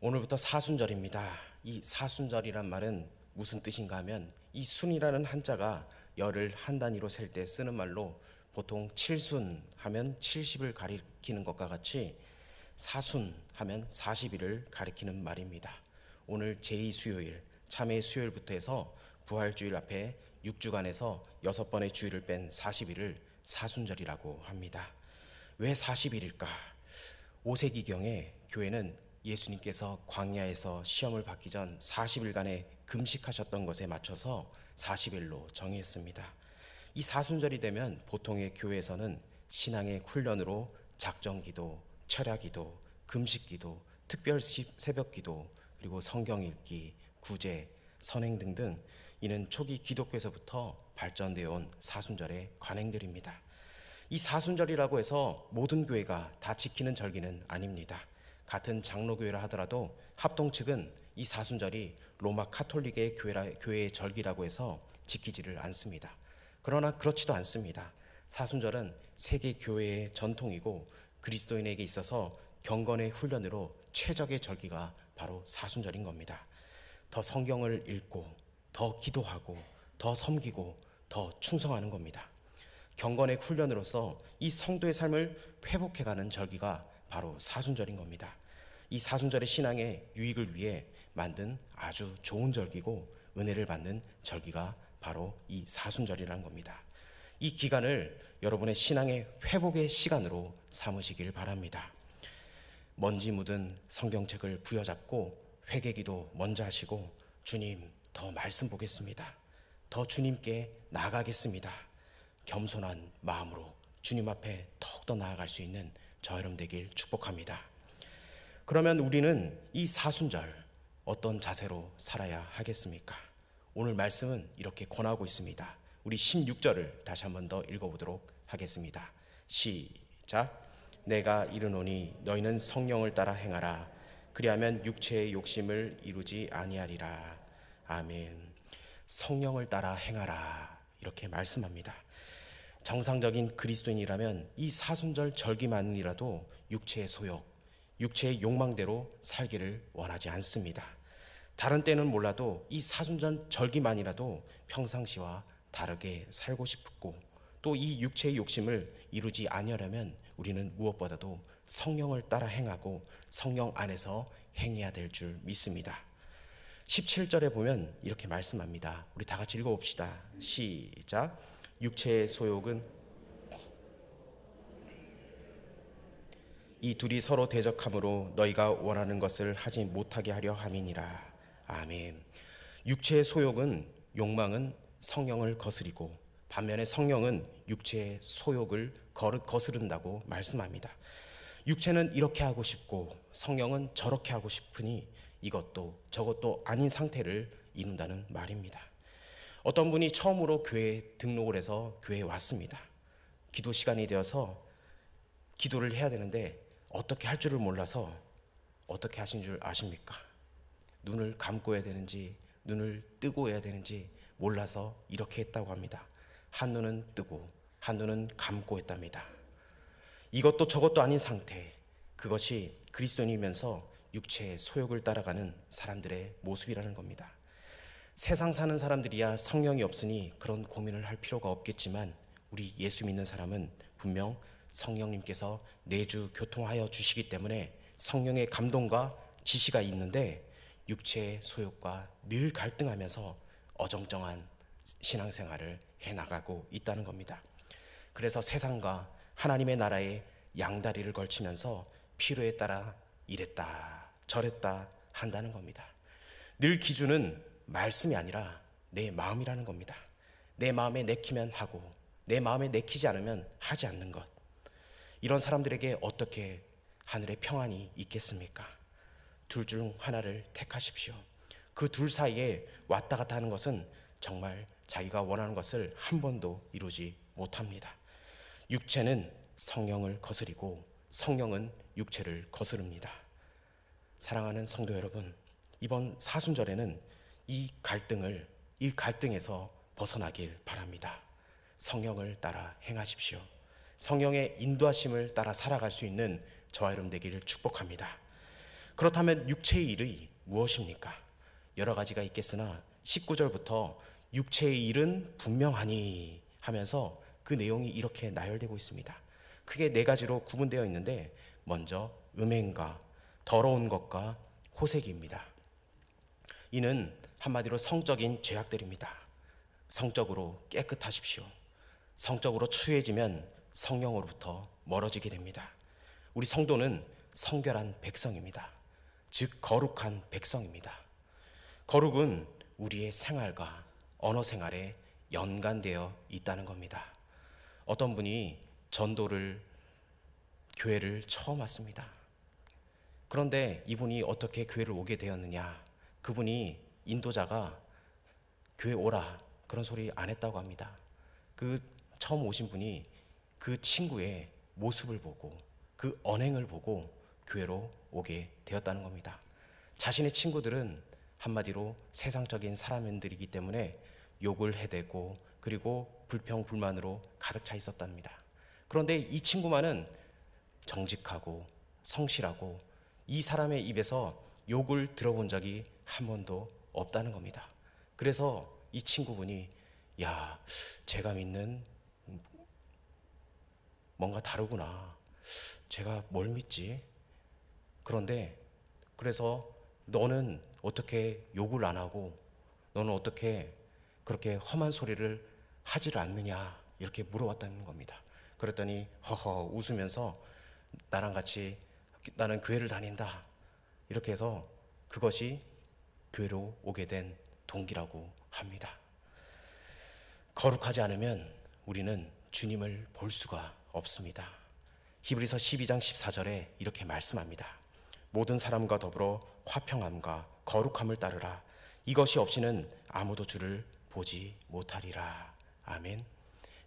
오늘부터 사순절입니다. 이 사순절이란 말은 무슨 뜻인가 하면 이 순이라는 한자가 열을 한 단위로 셀 때 쓰는 말로 보통 칠순 하면 70을 가리키는 것과 같이 사순 하면 40일을 가리키는 말입니다. 오늘 제2 수요일, 참회 수요일부터 해서 부활주일 앞에 6주간에서 6번의 주일을 뺀 40일을 사순절이라고 합니다. 왜 40일일까? 5세기경에 교회는 예수님께서 광야에서 시험을 받기 전 40일간의 금식하셨던 것에 맞춰서 40일로 정했습니다. 이 사순절이 되면 보통의 교회에서는 신앙의 훈련으로 작정기도, 철야기도, 금식기도, 특별 새벽기도, 그리고 성경 읽기, 구제, 선행 등등 이는 초기 기독교에서부터 발전되어 온 사순절의 관행들입니다. 이 사순절이라고 해서 모든 교회가 다 지키는 절기는 아닙니다. 같은 장로교회라 하더라도 합동 측은 이 사순절이 로마 카톨릭의 교회의 절기라고 해서 지키지를 않습니다. 그러나 그렇지도 않습니다. 사순절은 세계 교회의 전통이고 그리스도인에게 있어서 경건의 훈련으로 최적의 절기가 바로 사순절인 겁니다. 더 성경을 읽고 더 기도하고 더 섬기고 더 충성하는 겁니다. 경건의 훈련으로서 이 성도의 삶을 회복해가는 절기가 바로 사순절인 겁니다. 이 사순절의 신앙의 유익을 위해 만든 아주 좋은 절기고 은혜를 받는 절기가 바로 이 사순절이라는 겁니다. 이 기간을 여러분의 신앙의 회복의 시간으로 삼으시길 바랍니다. 먼지 묻은 성경책을 부여잡고 회개기도 먼저 하시고 주님 더 말씀 보겠습니다. 더 주님께 나가겠습니다. 겸손한 마음으로 주님 앞에 더욱더 나아갈 수 있는 저 여러분 되길 축복합니다. 그러면 우리는 이 사순절 어떤 자세로 살아야 하겠습니까? 오늘 말씀은 이렇게 권하고 있습니다. 우리 16절을 다시 한 번 더 읽어보도록 하겠습니다. 시작. 내가 이르노니 너희는 성령을 따라 행하라. 그리하면 육체의 욕심을 이루지 아니하리라. 아멘. 성령을 따라 행하라. 이렇게 말씀합니다. 정상적인 그리스도인이라면 이 사순절 절기만이라도 육체의 소욕, 육체의 욕망대로 살기를 원하지 않습니다. 다른 때는 몰라도 이 사순절 절기만이라도 평상시와 다르게 살고 싶고 또 이 육체의 욕심을 이루지 아니하려면 우리는 무엇보다도 성령을 따라 행하고 성령 안에서 행해야 될 줄 믿습니다. 17절에 보면 이렇게 말씀합니다. 우리 다 같이 읽어 봅시다. 시작. 육체의 소욕은 이 둘이 서로 대적함으로 너희가 원하는 것을 하지 못하게 하려 함이니라. 아멘. 육체의 소욕은 욕망은 성령을 거스리고 반면에 성령은 육체의 소욕을 거스른다고 말씀합니다. 육체는 이렇게 하고 싶고 성령은 저렇게 하고 싶으니 이것도 저것도 아닌 상태를 이룬다는 말입니다. 어떤 분이 처음으로 교회에 등록을 해서 교회에 왔습니다. 기도 시간이 되어서 기도를 해야 되는데 어떻게 할 줄을 몰라서 어떻게 하신 줄 아십니까? 눈을 감고 해야 되는지 눈을 뜨고 해야 되는지 몰라서 이렇게 했다고 합니다. 한 눈은 뜨고 한 눈은 감고 했답니다. 이것도 저것도 아닌 상태. 그것이 그리스도인이면서 육체의 소욕을 따라가는 사람들의 모습이라는 겁니다. 세상 사는 사람들이야 성령이 없으니 그런 고민을 할 필요가 없겠지만 우리 예수 믿는 사람은 분명 성령님께서 내주 교통하여 주시기 때문에 성령의 감동과 지시가 있는데 육체의 소욕과 늘 갈등하면서 어정쩡한 신앙생활을 해 나가고 있다는 겁니다. 그래서 세상과 하나님의 나라에 양다리를 걸치면서 필요에 따라 이랬다 저랬다 한다는 겁니다. 늘 기준은 말씀이 아니라 내 마음이라는 겁니다. 내 마음에 내키면 하고 내 마음에 내키지 않으면 하지 않는 것. 이런 사람들에게 어떻게 하늘의 평안이 있겠습니까? 둘 중 하나를 택하십시오. 그 둘 사이에 왔다 갔다 하는 것은 정말 자기가 원하는 것을 한 번도 이루지 못합니다. 육체는 성령을 거스리고 성령은 육체를 거스릅니다. 사랑하는 성도 여러분, 이번 사순절에는 이 갈등을 이 갈등에서 벗어나길 바랍니다. 성령을 따라 행하십시오. 성령의 인도하심을 따라 살아갈 수 있는 저와 여러분 되기를 축복합니다. 그렇다면 육체의 일이 무엇입니까? 여러 가지가 있겠으나 19절부터 육체의 일은 분명하니 하면서 그 내용이 이렇게 나열되고 있습니다. 크게 네 가지로 구분되어 있는데 먼저 음행과 더러운 것과 호색입니다. 이는 한마디로 성적인 죄악들입니다. 성적으로 깨끗하십시오. 성적으로 추해지면 성령으로부터 멀어지게 됩니다. 우리 성도는 성결한 백성입니다. 즉 거룩한 백성입니다. 거룩은 우리의 생활과 언어 생활에 연관되어 있다는 겁니다. 어떤 분이 전도를 교회를 처음 왔습니다. 그런데 이분이 어떻게 교회를 오게 되었느냐? 그분이 인도자가 교회 오라 그런 소리 안 했다고 합니다. 그 처음 오신 분이 그 친구의 모습을 보고 그 언행을 보고 교회로 오게 되었다는 겁니다. 자신의 친구들은 한마디로 세상적인 사람들이기 때문에 욕을 해대고 그리고 불평 불만으로 가득 차 있었답니다. 그런데 이 친구만은 정직하고 성실하고 이 사람의 입에서 욕을 들어본 적이 한 번도 없다는 겁니다. 그래서 이 친구분이 야, 제가 믿는 뭔가 다르구나. 제가 뭘 믿지? 그런데 그래서 너는 어떻게 욕을 안 하고 너는 어떻게 그렇게 험한 소리를 하지를 않느냐 이렇게 물어봤다는 겁니다. 그랬더니 허허 웃으면서 나랑 같이 나는 교회를 다닌다 이렇게 해서 그것이 교회로 오게 된 동기라고 합니다. 거룩하지 않으면 우리는 주님을 볼 수가 없습니다. 히브리서 12장 14절에 이렇게 말씀합니다. 모든 사람과 더불어 화평함과 거룩함을 따르라. 이것이 없이는 아무도 주를 보지 못하리라. 아멘.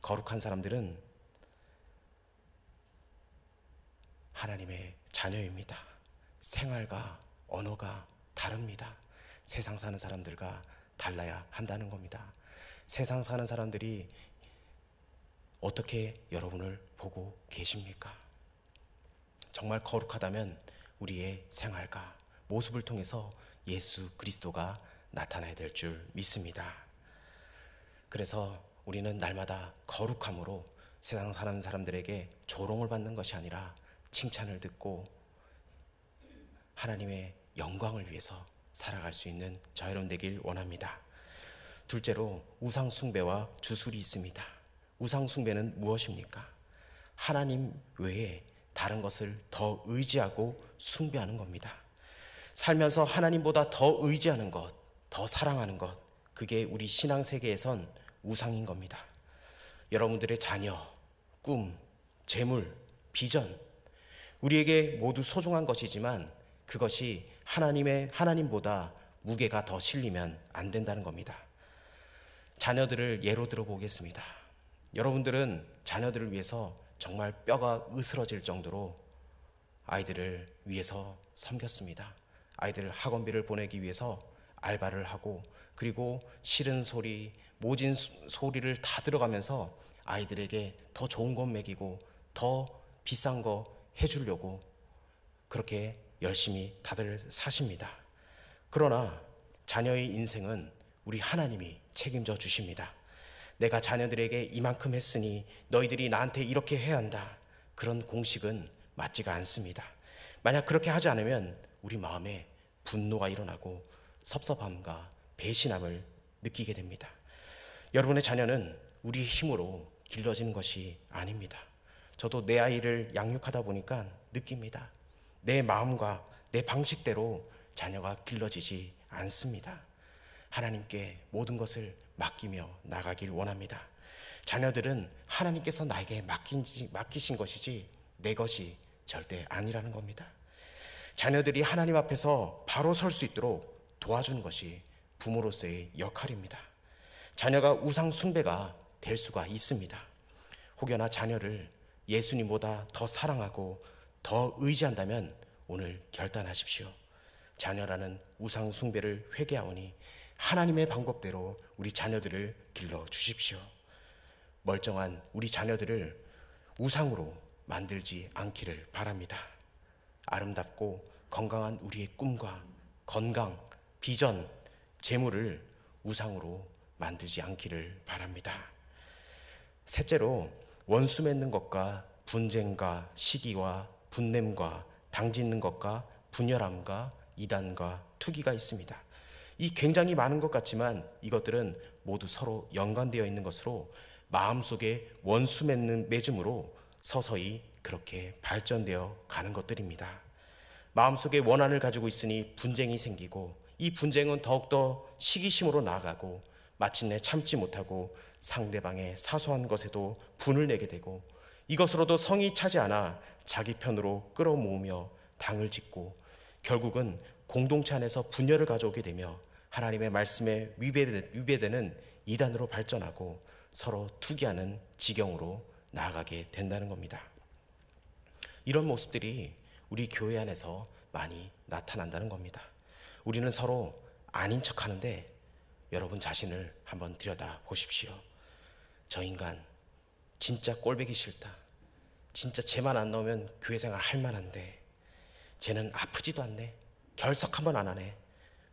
거룩한 사람들은 하나님의 자녀입니다. 생활과 언어가 다릅니다. 세상 사는 사람들과 달라야 한다는 겁니다. 세상 사는 사람들이 어떻게 여러분을 보고 계십니까? 정말 거룩하다면 우리의 생활과 모습을 통해서 예수 그리스도가 나타나야 될 줄 믿습니다. 그래서 우리는 날마다 거룩함으로 세상 사는 사람들에게 조롱을 받는 것이 아니라 칭찬을 듣고 하나님의 영광을 위해서 살아갈 수 있는 저 여러분 되길 원합니다. 둘째로 우상 숭배와 주술이 있습니다. 우상 숭배는 무엇입니까? 하나님 외에 다른 것을 더 의지하고 숭배하는 겁니다. 살면서 하나님보다 더 의지하는 것, 더 사랑하는 것, 그게 우리 신앙 세계에선 우상인 겁니다. 여러분들의 자녀, 꿈, 재물, 비전, 우리에게 모두 소중한 것이지만 그것이 하나님의 하나님보다 무게가 더 실리면 안 된다는 겁니다. 자녀들을 예로 들어 보겠습니다. 여러분들은 자녀들을 위해서 정말 뼈가 으스러질 정도로 아이들을 위해서 섬겼습니다. 아이들 학원비를 보내기 위해서 알바를 하고 그리고 싫은 소리, 모진 소리를 다 들어가면서 아이들에게 더 좋은 것 먹이고 더 비싼 거 해주려고 그렇게 열심히 다들 사십니다. 그러나 자녀의 인생은 우리 하나님이 책임져 주십니다. 내가 자녀들에게 이만큼 했으니 너희들이 나한테 이렇게 해야 한다. 그런 공식은 맞지가 않습니다. 만약 그렇게 하지 않으면 우리 마음에 분노가 일어나고 섭섭함과 배신함을 느끼게 됩니다. 여러분의 자녀는 우리의 힘으로 길러지는 것이 아닙니다. 저도 내 아이를 양육하다 보니까 느낍니다. 내 마음과 내 방식대로 자녀가 길러지지 않습니다. 하나님께 모든 것을 맡기며 나가길 원합니다. 자녀들은 하나님께서 나에게 맡기신 것이지 내 것이 절대 아니라는 겁니다. 자녀들이 하나님 앞에서 바로 설 수 있도록 도와주는 것이 부모로서의 역할입니다. 자녀가 우상 숭배가 될 수가 있습니다. 혹여나 자녀를 예수님보다 더 사랑하고 더 의지한다면 오늘 결단하십시오. 자녀라는 우상 숭배를 회개하오니 하나님의 방법대로 우리 자녀들을 길러 주십시오. 멀쩡한 우리 자녀들을 우상으로 만들지 않기를 바랍니다. 아름답고 건강한 우리의 꿈과 건강, 비전, 재물을 우상으로 만들지 않기를 바랍니다. 셋째로 원수 맺는 것과 분쟁과 시기와 분냄과 당짓는 것과 분열함과 이단과 투기가 있습니다. 이 굉장히 많은 것 같지만 이것들은 모두 서로 연관되어 있는 것으로 마음속에 원수 맺는 맺음으로 서서히 그렇게 발전되어 가는 것들입니다. 마음속에 원한을 가지고 있으니 분쟁이 생기고 이 분쟁은 더욱더 시기심으로 나아가고 마침내 참지 못하고 상대방의 사소한 것에도 분을 내게 되고 이것으로도 성이 차지 않아 자기 편으로 끌어모으며 당을 짓고 결국은 공동체 안에서 분열을 가져오게 되며 하나님의 말씀에 위배되는 이단으로 발전하고 서로 투기하는 지경으로 나아가게 된다는 겁니다. 이런 모습들이 우리 교회 안에서 많이 나타난다는 겁니다. 우리는 서로 아닌 척 하는데 여러분 자신을 한번 들여다 보십시오. 저 인간 진짜 꼴배기 싫다. 진짜 쟤만 안 나오면 교회 생활 할 만한데 쟤는 아프지도 않네. 결석 한 번 안 하네.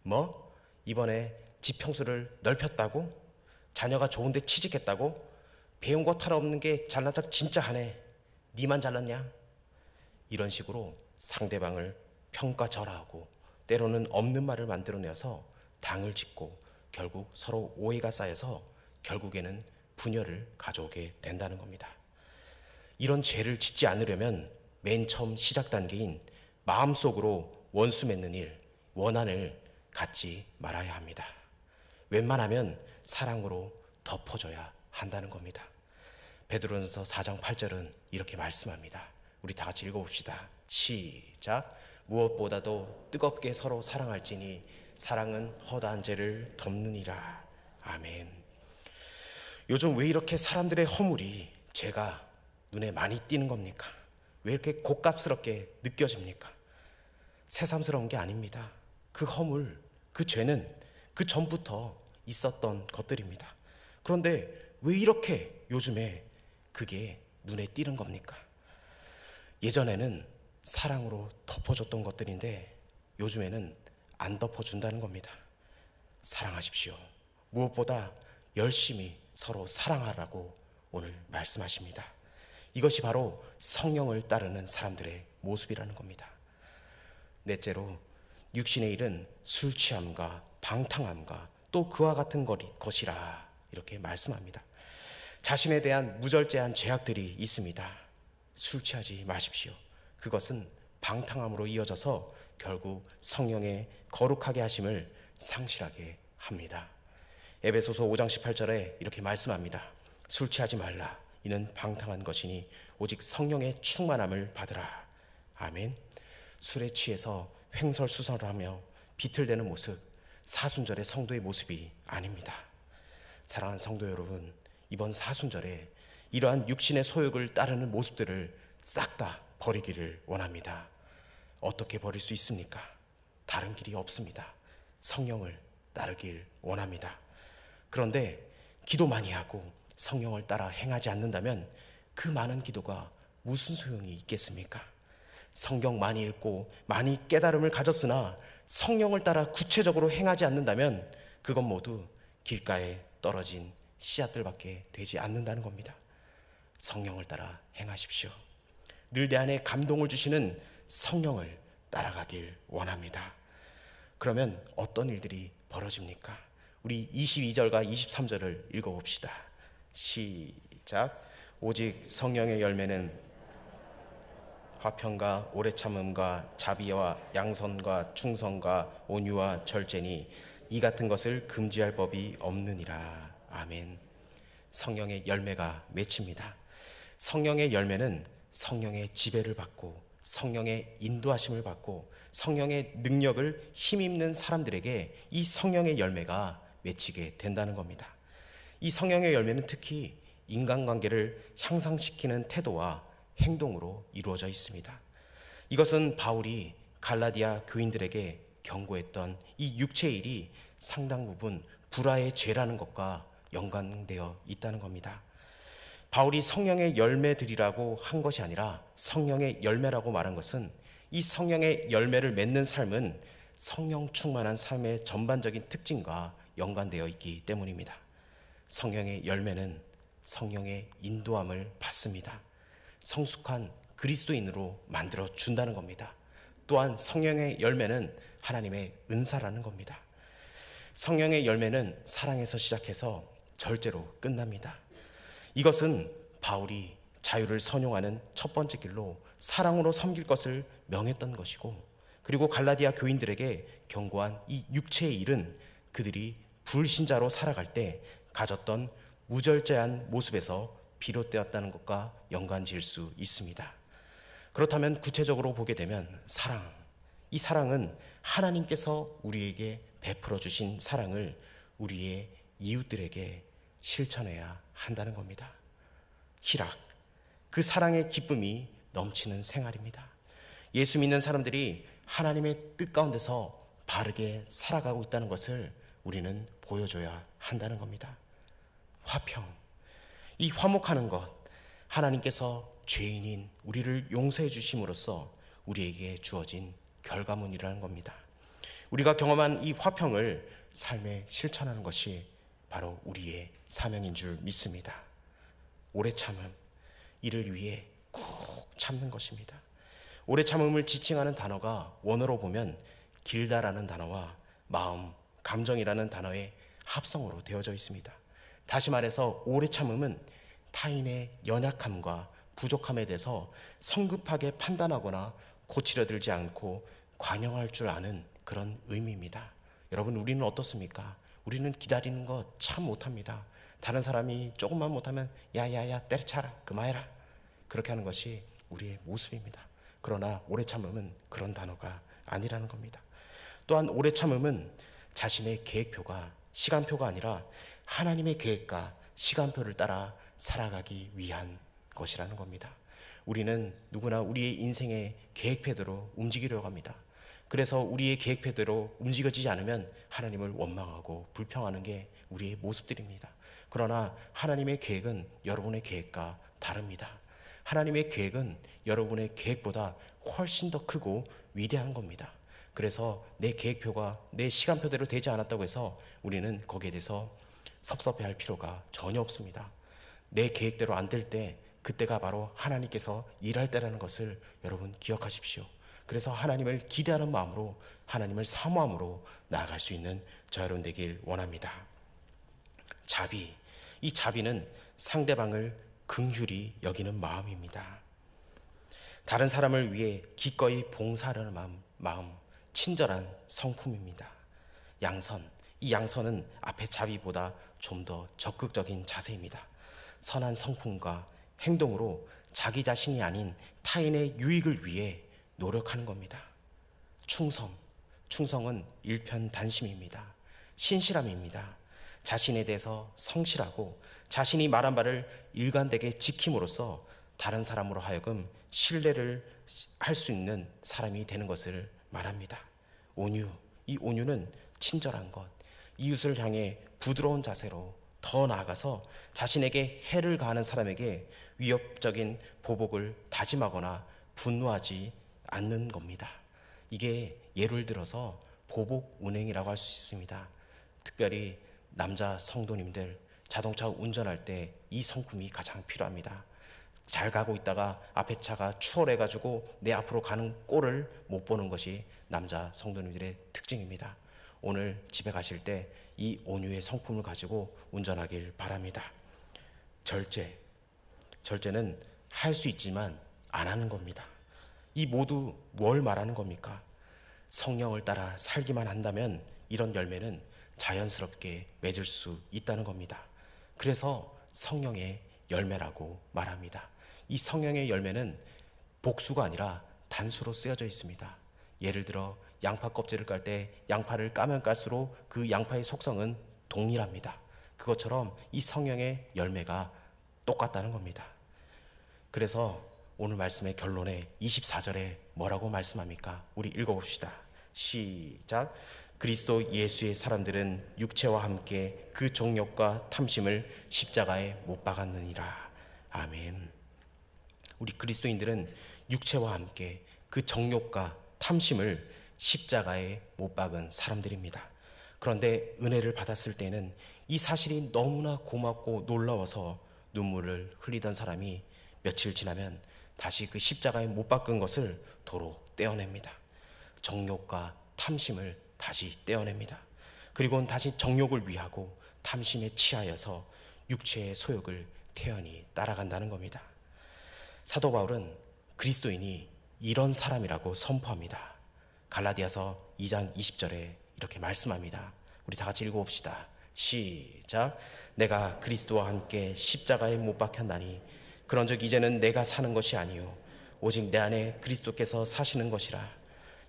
뭐 이번에 집 평수를 넓혔다고? 자녀가 좋은데 취직했다고? 배운 것 하나 없는 게 잘난 척 진짜 하네. 니만 잘났냐? 이런 식으로 상대방을 평가절하하고 때로는 없는 말을 만들어내서 당을 짓고 결국 서로 오해가 쌓여서 결국에는 분열을 가져오게 된다는 겁니다. 이런 죄를 짓지 않으려면 맨 처음 시작 단계인 마음속으로 원수 맺는 일, 원한을 갖지 말아야 합니다. 웬만하면 사랑으로 덮어줘야 한다는 겁니다. 베드로전서 4장 8절은 이렇게 말씀합니다. 우리 다 같이 읽어봅시다. 시작. 무엇보다도 뜨겁게 서로 사랑할지니 사랑은 허다한 죄를 덮느니라. 아멘. 요즘 왜 이렇게 사람들의 허물이 죄가 눈에 많이 띄는 겁니까? 왜 이렇게 고깝스럽게 느껴집니까? 새삼스러운 게 아닙니다. 그 허물, 그 죄는 그 전부터 있었던 것들입니다. 그런데 왜 이렇게 요즘에 그게 눈에 띄는 겁니까? 예전에는 사랑으로 덮어줬던 것들인데 요즘에는 안 덮어준다는 겁니다. 사랑하십시오. 무엇보다 열심히 서로 사랑하라고 오늘 말씀하십니다. 이것이 바로 성령을 따르는 사람들의 모습이라는 겁니다. 넷째로 육신의 일은 술 취함과 방탕함과 또 그와 같은 것이라 이렇게 말씀합니다. 자신에 대한 무절제한 죄악들이 있습니다. 술 취하지 마십시오. 그것은 방탕함으로 이어져서 결국 성령의 거룩하게 하심을 상실하게 합니다. 에베소서 5장 18절에 이렇게 말씀합니다. 술 취하지 말라. 이는 방탕한 것이니 오직 성령의 충만함을 받으라. 아멘. 술에 취해서 횡설수설하며 비틀대는 모습, 사순절의 성도의 모습이 아닙니다. 사랑하는 성도 여러분, 이번 사순절에 이러한 육신의 소욕을 따르는 모습들을 싹 다 버리기를 원합니다. 어떻게 버릴 수 있습니까? 다른 길이 없습니다. 성령을 따르길 원합니다. 그런데 기도 많이 하고 성령을 따라 행하지 않는다면 그 많은 기도가 무슨 소용이 있겠습니까? 성경 많이 읽고 많이 깨달음을 가졌으나 성령을 따라 구체적으로 행하지 않는다면 그건 모두 길가에 떨어진 씨앗들밖에 되지 않는다는 겁니다. 성령을 따라 행하십시오. 늘 내 안에 감동을 주시는 성령을 따라가길 원합니다. 그러면 어떤 일들이 벌어집니까? 우리 22절과 23절을 읽어봅시다. 시작. 오직 성령의 열매는 화평과 오래 참음과 자비와 양선과 충성과 온유와 절제니 이 같은 것을 금지할 법이 없느니라. 아멘. 성령의 열매가 맺힙니다. 성령의 열매는 성령의 지배를 받고 성령의 인도하심을 받고 성령의 능력을 힘입는 사람들에게 이 성령의 열매가 맺히게 된다는 겁니다. 이 성령의 열매는 특히 인간관계를 향상시키는 태도와 행동으로 이루어져 있습니다. 이것은 바울이 갈라디아 교인들에게 경고했던 이 육체의 일이 상당 부분 불화의 죄라는 것과 연관되어 있다는 겁니다. 바울이 성령의 열매들이라고 한 것이 아니라 성령의 열매라고 말한 것은 이 성령의 열매를 맺는 삶은 성령 충만한 삶의 전반적인 특징과 연관되어 있기 때문입니다. 성령의 열매는 성령의 인도함을 받습니다. 성숙한 그리스도인으로 만들어 준다는 겁니다. 또한 성령의 열매는 하나님의 은사라는 겁니다. 성령의 열매는 사랑에서 시작해서 절제로 끝납니다. 이것은 바울이 자유를 선용하는 첫 번째 길로 사랑으로 섬길 것을 명했던 것이고 그리고 갈라디아 교인들에게 경고한 이 육체의 일은 그들이 불신자로 살아갈 때 가졌던 무절제한 모습에서 비롯되었다는 것과 연관 지을 수 있습니다. 그렇다면 구체적으로 보게 되면 사랑. 이 사랑은 하나님께서 우리에게 베풀어 주신 사랑을 우리의 이웃들에게 실천해야 한다는 겁니다. 희락. 그 사랑의 기쁨이 넘치는 생활입니다. 예수 믿는 사람들이 하나님의 뜻 가운데서 바르게 살아가고 있다는 것을 우리는 보여줘야 한다는 겁니다. 화평. 이 화목하는 것, 하나님께서 죄인인 우리를 용서해 주심으로써 우리에게 주어진 결과문이라는 겁니다. 우리가 경험한 이 화평을 삶에 실천하는 것이 바로 우리의 사명인 줄 믿습니다. 오래 참음, 이를 위해 꾹 참는 것입니다. 오래 참음을 지칭하는 단어가 원어로 보면 길다라는 단어와 마음, 감정이라는 단어의 합성으로 되어져 있습니다. 다시 말해서 오래 참음은 타인의 연약함과 부족함에 대해서 성급하게 판단하거나 고치려 들지 않고 관용할 줄 아는 그런 의미입니다. 여러분 우리는 어떻습니까? 우리는 기다리는 거 참 못합니다. 다른 사람이 조금만 못하면 야야야 때려쳐라 그만해라 그렇게 하는 것이 우리의 모습입니다. 그러나 오래 참음은 그런 단어가 아니라는 겁니다. 또한 오래 참음은 자신의 계획표가 시간표가 아니라 하나님의 계획과 시간표를 따라 살아가기 위한 것이라는 겁니다. 우리는 누구나 우리의 인생의 계획표대로 움직이려고 합니다. 그래서 우리의 계획표대로 움직여지지 않으면 하나님을 원망하고 불평하는 게 우리의 모습들입니다. 그러나 하나님의 계획은 여러분의 계획과 다릅니다. 하나님의 계획은 여러분의 계획보다 훨씬 더 크고 위대한 겁니다. 그래서 내 계획표가 내 시간표대로 되지 않았다고 해서 우리는 거기에 대해서 섭섭해 할 필요가 전혀 없습니다. 내 계획대로 안 될 때 그때가 바로 하나님께서 일할 때라는 것을 여러분 기억하십시오. 그래서 하나님을 기대하는 마음으로 하나님을 사모함으로 나아갈 수 있는 저 여러분 되길 원합니다. 자비. 이 자비는 상대방을 긍휼히 여기는 마음입니다. 다른 사람을 위해 기꺼이 봉사하려는 마음, 마음 친절한 성품입니다. 양선. 이 양선은 앞에 자비보다 좀 더 적극적인 자세입니다. 선한 성품과 행동으로 자기 자신이 아닌 타인의 유익을 위해 노력하는 겁니다. 충성. 충성은 일편단심입니다. 신실함입니다. 자신에 대해서 성실하고 자신이 말한 바를 일관되게 지킴으로써 다른 사람으로 하여금 신뢰를 할 수 있는 사람이 되는 것을 말합니다. 온유. 이 온유는 친절한 것. 이웃을 향해 부드러운 자세로 더 나아가서 자신에게 해를 가하는 사람에게 위협적인 보복을 다짐하거나 분노하지 않는 겁니다. 이게 예를 들어서 보복 운행이라고 할 수 있습니다. 특별히 남자 성도님들 자동차 운전할 때 이 성품이 가장 필요합니다. 잘 가고 있다가 앞에 차가 추월해 가지고 내 앞으로 가는 꼴을 못 보는 것이 남자 성도님들의 특징입니다. 오늘 집에 가실 때 이 온유의 성품을 가지고 운전하길 바랍니다. 절제. 절제는 할 수 있지만 안 하는 겁니다. 이 모두 뭘 말하는 겁니까? 성령을 따라 살기만 한다면 이런 열매는 자연스럽게 맺을 수 있다는 겁니다. 그래서 성령의 열매라고 말합니다. 이 성령의 열매는 복수가 아니라 단수로 쓰여져 있습니다. 예를 들어 양파 껍질을 깔 때 양파를 까면 깔수록 그 양파의 속성은 동일합니다. 그것처럼 이 성령의 열매가 똑같다는 겁니다. 그래서 오늘 말씀의 결론에 24절에 뭐라고 말씀합니까? 우리 읽어봅시다. 시작. 그리스도 예수의 사람들은 육체와 함께 그 정욕과 탐심을 십자가에 못 박았느니라. 아멘. 우리 그리스도인들은 육체와 함께 그 정욕과 탐심을 십자가에 못 박은 사람들입니다. 그런데 은혜를 받았을 때는 이 사실이 너무나 고맙고 놀라워서 눈물을 흘리던 사람이 며칠 지나면 다시 그 십자가에 못 박은 것을 도로 떼어냅니다. 정욕과 탐심을 다시 떼어냅니다. 그리고는 다시 정욕을 위하고 탐심에 취하여서 육체의 소욕을 태연히 따라간다는 겁니다. 사도 바울은 그리스도인이 이런 사람이라고 선포합니다. 갈라디아서 2장 20절에 이렇게 말씀합니다. 우리 다 같이 읽어봅시다. 시작. 내가 그리스도와 함께 십자가에 못 박혔나니 그런즉 이제는 내가 사는 것이 아니요 오직 내 안에 그리스도께서 사시는 것이라.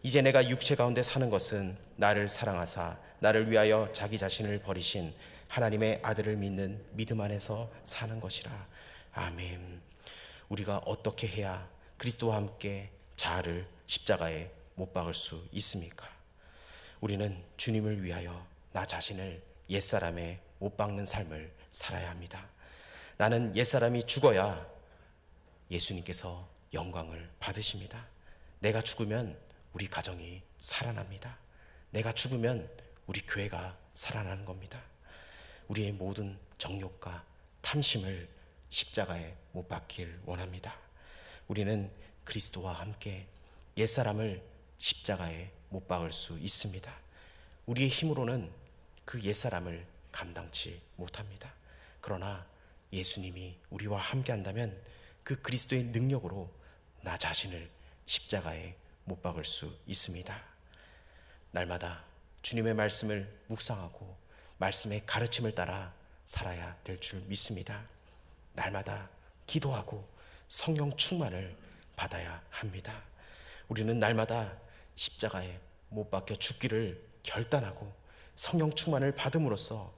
이제 내가 육체 가운데 사는 것은 나를 사랑하사 나를 위하여 자기 자신을 버리신 하나님의 아들을 믿는 믿음 안에서 사는 것이라. 아멘. 우리가 어떻게 해야 그리스도와 함께 자아를 십자가에 못 박을 수 있습니까? 우리는 주님을 위하여 나 자신을 옛사람에 못 박는 삶을 살아야 합니다. 나는 옛사람이 죽어야 예수님께서 영광을 받으십니다. 내가 죽으면 우리 가정이 살아납니다. 내가 죽으면 우리 교회가 살아나는 겁니다. 우리의 모든 정욕과 탐심을 십자가에 못 박길 원합니다. 우리는 그리스도와 함께 옛사람을 십자가에 못 박을 수 있습니다. 우리의 힘으로는 그 옛사람을 감당치 못합니다. 그러나 예수님이 우리와 함께 한다면 그 그리스도의 능력으로 나 자신을 십자가에 못 박을 수 있습니다. 날마다 주님의 말씀을 묵상하고 말씀의 가르침을 따라 살아야 될 줄 믿습니다. 날마다 기도하고 성령 충만을 받아야 합니다. 우리는 날마다 십자가에 못 박혀 죽기를 결단하고 성령 충만을 받음으로써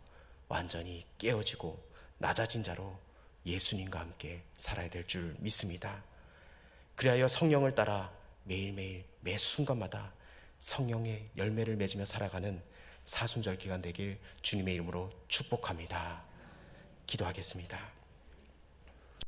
완전히 깨어지고 낮아진 자로 예수님과 함께 살아야 될 줄 믿습니다. 그리하여 성령을 따라 매일매일 매 순간마다 성령의 열매를 맺으며 살아가는 사순절 기간 되길 주님의 이름으로 축복합니다. 기도하겠습니다.